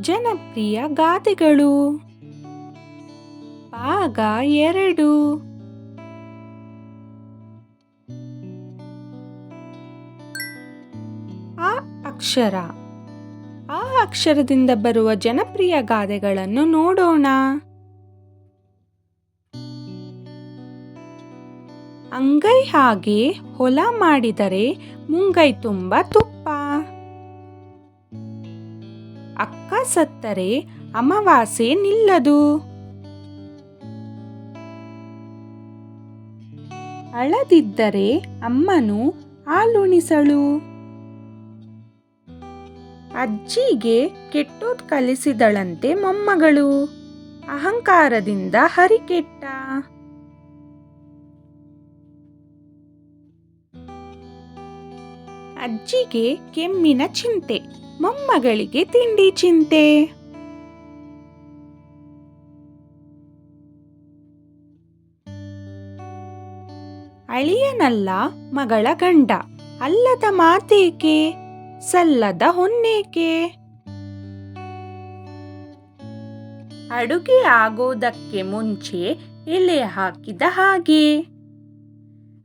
ಜನಪ್ರಿಯ ಗಾದೆಗಳು. ಭಾಗ ಎರಡು. ಆ ಅಕ್ಷರ. ಆ ಅಕ್ಷರದಿಂದ ಬರುವ ಜನಪ್ರಿಯ ಗಾದೆಗಳನ್ನು ನೋಡೋಣ. ಅಂಗೈ ಹಾಗೆ ಹೊಲ ಮಾಡಿದರೆ ಮುಂಗೈ ತುಂಬ ತುಪ್ಪ. ಅಕ್ಕ ಸತ್ತರೆ ಅಮಾವಾಸ್ಯೆ ನಿಲ್ಲದು. ಅಳದಿದ್ದರೆ ಅಮ್ಮನು ಹಾಲುಣಿಸಳು. ಅಜ್ಜಿಗೆ ಕೆಟ್ಟೋದ್ ಕಲಿಸಿದಳಂತೆ ಮೊಮ್ಮಗಳು. ಅಹಂಕಾರದಿಂದ ಹರಿಕೆಟ್ಟ. ಅಜ್ಜಿಗೆ ಕೆಮ್ಮಿನ ಚಿಂತೆ, ಮೊಮ್ಮಗಳಿಗೆ ತಿಂಡಿ ಚಿಂತೆ. ಅಳಿಯನಲ್ಲ ಮಗಳ ಗಂಡ, ಅಲ್ಲದ ಮಾತೇಕೆ, ಸಲ್ಲದ ಹೊನ್ನೇಕೆ? ಅಡುಗೆ ಆಗೋದಕ್ಕೆ ಮುಂಚೆ ಎಲೆ ಹಾಕಿದ ಹಾಗೆ.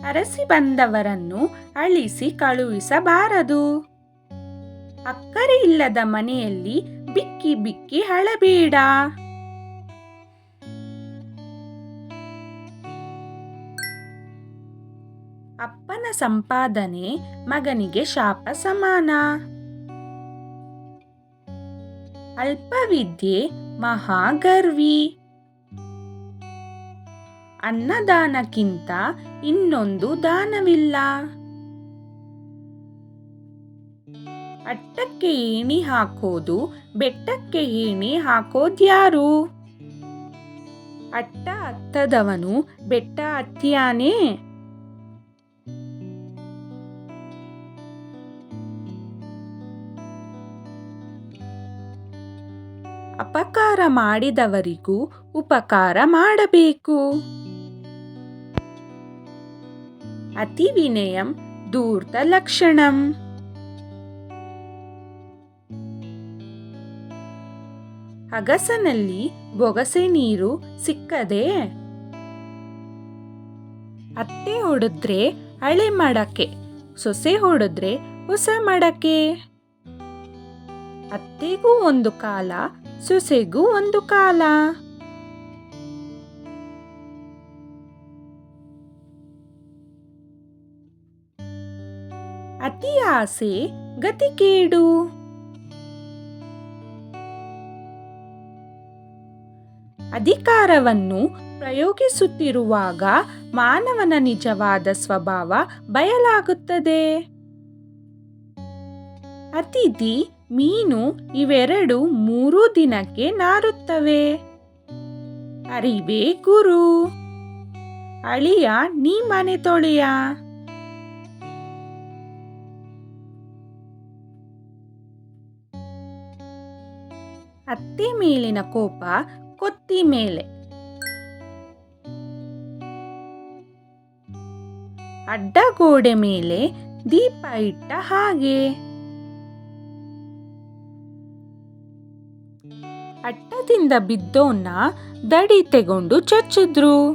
ಅರಸಿ ಬಂದವರನ್ನು ಅಳಿಸಿ ಕಳುಹಿಸಬಾರದು. ಅಕ್ಕರೆ ಇಲ್ಲದ ಮನೆಯಲ್ಲಿ ಬಿಕ್ಕಿ ಬಿಕ್ಕಿ ಹಳಬೇಡ ಅಪ್ಪನ ಸಂಪಾದನೆ ಮಗನಿಗೆ ಶಾಪ ಸಮಾನ. ಅಲ್ಪವಿದ್ಯೆ ಮಹಾಗರ್ವಿ. ಅನ್ನದಾನಕ್ಕಿಂತ ಇನ್ನೊಂದು ದಾನವಿಲ್ಲ. ಅಟ್ಟಕ್ಕೆ ಏಣಿ ಹಾಕೋದು, ಬೆಟ್ಟಕ್ಕೆ ಏಣಿ ಹಾಕೋದ್ಯಾರು ಅಟ್ಟ ಅತ್ತದವನು ಬೆಟ್ಟ ಹತ್ತಿಯಾನೇ ಅಪಕಾರ ಮಾಡಿದವರಿಗೂ ಉಪಕಾರ ಮಾಡಬೇಕು. ಅತಿ ವಿನಯಂ ಧೂರ್ತ ಲಕ್ಷಣಂ ಅಗಸನಲ್ಲಿ ಬೊಗಸೆ ನೀರು ಸಿಕ್ಕದೆ. ಅತ್ತೆ ಹೊಡೆದ್ರೆ ಹಳೆ ಮಡಕೆ ಸೊಸೆ ಹೊಡೆದ್ರೆ ಹೊಸ ಮಡಕೆ ಅತ್ತೆಗೂ ಒಂದು ಕಾಲ, ಸೊಸೆಗೂ ಒಂದು ಕಾಲ. ಅತಿ ಆಸೆ, ಗತಿ ಕೇಡು. ಅಧಿಕಾರವನ್ನು ಪ್ರಯೋಗಿಸುತ್ತಿರುವಾಗ ಮಾನವನ ನಿಜವಾದ ಸ್ವಭಾವ ಬಯಲಾಗುತ್ತದೆ. ಅತಿಥಿ, ಮೀನು ಇವೆರಡು ಮೂರು ದಿನಕ್ಕೆ ನಾರುತ್ತವೆ. ಅರಿವೆ ಗುರು. ಅಳಿಯ, ನೀ ಮನೆ ತೊಳೆಯ. ಅತ್ತೆ ಮೇಲಿನ ಕೋಪ ಕೊತ್ತಿ ಮೇಲೆ. ಅಡ್ಡಗೋಡೆ ಮೇಲೆ ದೀಪ ಇಟ್ಟ ಹಾಗೆ. ಅಟ್ಟದಿಂದ ಬಿದ್ದೋನ್ನ ದಡಿ ತೆಗೊಂಡು ಚಚ್ಚಿದ್ರು.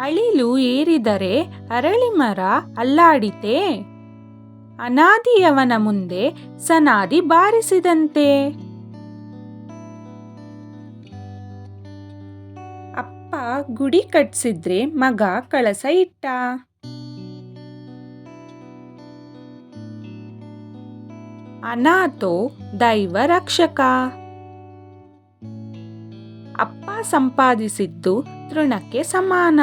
ಅಳಿಲು ಏರಿದರೆ ಅರಳಿ ಮರ ಅಲ್ಲಾಡಿತೆ. ಅನಾದಿಯವನ ಮುಂದೆ ಸನಾದಿ ಬಾರಿಸಿದಂತೆ. ಅಪ್ಪ ಗುಡಿ ಕಟ್ಸಿದ್ರೆ ಮಗ ಕಳಸ ಇಟ್ಟ. ಅನಾಥೋ ದೈವ ರಕ್ಷಕ. ಅಪ್ಪ ಸಂಪಾದಿಸಿದ್ದು ತೃಣಕ್ಕೆ ಸಮಾನ.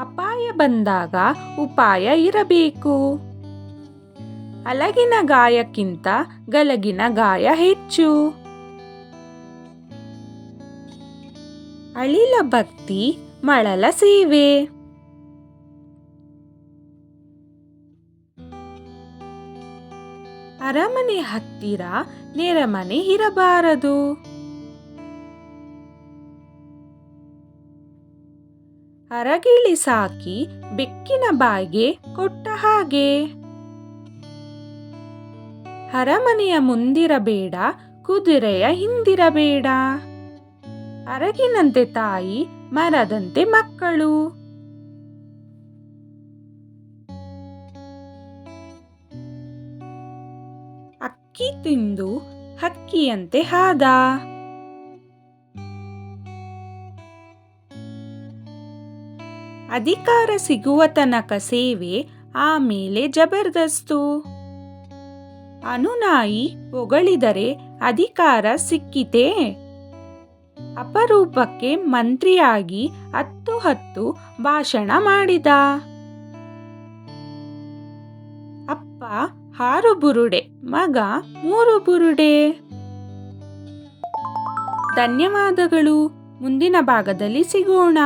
ಅಪಾಯ ಬಂದಾಗ ಉಪಾಯ ಇರಬೇಕು. ಅಲಗಿನ ಗಾಯಕ್ಕಿಂತ ಗಲಗಿನ ಗಾಯ ಹೆಚ್ಚು. ಅಳಿಲ ಭಕ್ತಿ ಮಳಲ ಸೇವೆ. ಅರಮನೆ ಹತ್ತಿರ ನೆರಮನೆ ಇರಬಾರದು. ಅರಗಿಳಿ ಸಾಕಿ ಬೆಕ್ಕಿನ ಬಾಯಿಗೆ ಕೊಟ್ಟ ಹಾಗೆ. ಅರಮನೆಯ ಮುಂದಿರಬೇಡ, ಕುದುರೆಯ ಹಿಂದಿರಬೇಡ. ಅರಗಿನಂತೆ ತಾಯಿ ಮರದಂತೆ ಮಕ್ಕಳು. ಅಕ್ಕಿ ತಿಂದು ಹಕ್ಕಿಯಂತೆ ಹಾದ. ಅಧಿಕಾರ ಸಿಗುವ ತನಕ ಸೇವೆ ಆಮೇಲೆ ಜಬರ್ದಸ್ತು. ಅನುನಾಯಿ ಹೊಗಳಿದರೆ ಅಧಿಕಾರ ಸಿಕ್ಕಿತೇ? ಅಪರೂಪಕ್ಕೆ ಮಂತ್ರಿಯಾಗಿ ಹತ್ತು ಹತ್ತು ಭಾಷಣ ಮಾಡಿದ. ಅಪ್ಪ ಆರು ಬುರುಡೆ, ಮಗ ಮೂರು ಬುರುಡೆ. ಧನ್ಯವಾದಗಳು. ಮುಂದಿನ ಭಾಗದಲ್ಲಿ ಸಿಗೋಣ.